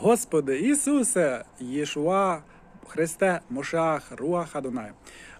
Господи Ісусе, Єшуа, Христе, Мошах, Руаха Дунай.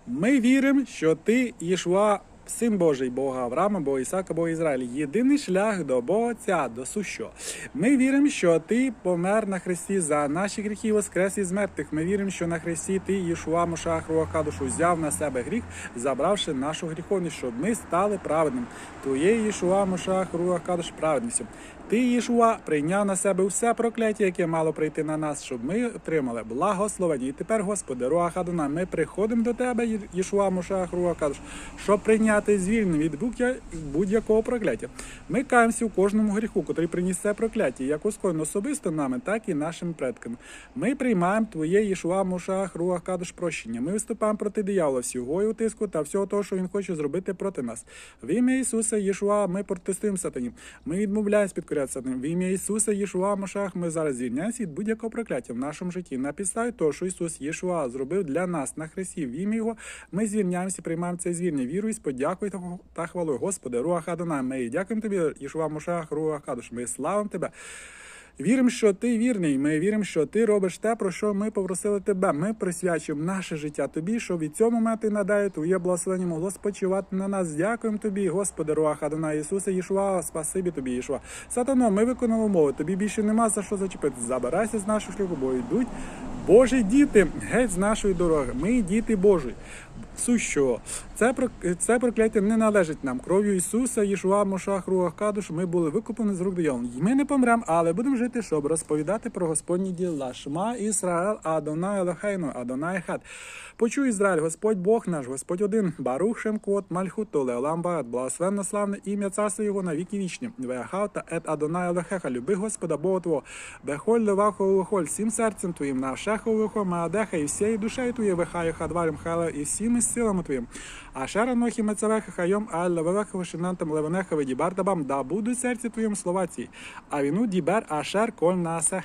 Ми віримо, що Ти, Єшуа, Син Божий, Бога Авраама, Бога Ісака, Бога Ізраїля, єдиний шлях до Бога Отця, до сущого. Ми віримо, що Ти помер на Христі за наші гріхи, воскрес із мертвих. Ми віримо, що на Христі Ти, Єшуа, Мошах, Руах Кадушу, взяв на себе гріх, забравши нашу гріховність, щоб ми стали праведним. Твоє Єшуа, Мошах, Руах Кадуш праведністю. Ти, Єшуа, прийняв на себе все прокляття, яке мало прийти на нас, щоб ми отримали благословення. І тепер, Господи, Руах Адонай, ми приходимо до Тебе, Єшуа, Мошах, Руах Кадуш, щоб прийняти звільнення від будь-я- будь-якого прокляття. Ми каємося у кожному гріху, котрий приніс це прокляття, як ускоєно особисто нами, так і нашими предками. Ми приймаємо Твоє Єшуа, Мошах, Руах Кадуш прощення. Ми виступаємо проти диявола, всього його тиску та всього того, що він хоче зробити проти нас. В ім'я Ісуса Єшуа ми протестуємо сатані. Ми відмовляємось підкоряти сатані. В ім'я Ісуса Єшуа Мошах ми зараз звільняємося від будь-якого прокляття в нашому житті. На підставі того, що Ісус Єшуа зробив для нас на хресті. В ім'я Його ми звільняємося, приймаємо це звільнення. Вірую, з подякою та- та хвалою. Господи, Руах Адонай, ми дякуємо тобі, Єшуа Мошах, Руах Кадуш. Ми славимо тебе. Віримо, що ти вірний. Ми віримо, що ти робиш те, про що ми попросили тебе. Ми присвячуємо наше життя тобі, щоб від цього моменту і надалі твоє благословення могло спочивати на нас. Дякуємо тобі, Господи, Руаха Адона Ісуса, Єшуа, спасибі тобі, Єшуа. Сатано, ми виконали умови. Тобі більше нема за що зачепити. Забирайся з нашого шляху, бо йдуть Божі діти геть з нашої дороги. Ми діти Божі. Сущого. Це, це прокляття не належить нам. Кров'ю Ісуса, Єшуа, Мошах, Руах Кадуш, ми були викуплені з рук диявола. Ми не помремо, але будемо жити, щоб розповідати про Господні діла. Шма Ісраїл, Адонай Елохейну, Адонай Хат. Почуй Ізраїль, Господь Бог наш, Господь один, Барух Шемкот, Мальхут, Леолам Баат, благословенно славне ім'я царства Його на віки вічні. Веахав та ет Адонай Елохеха, люби Господа Бога Твого, Бехоль левахо лехоль, всім серцем Твоїм, на шехо лехо, маадеха, і всією душею Твоєю, вехаю хадварим хала, і всіми силами Твоїм. А шера нохі мецавеха хайом, аль левевеха вишинантам левенеха видібар дабам, да будуть серці Твоїм словаці. А віну дібер ашер коль насех.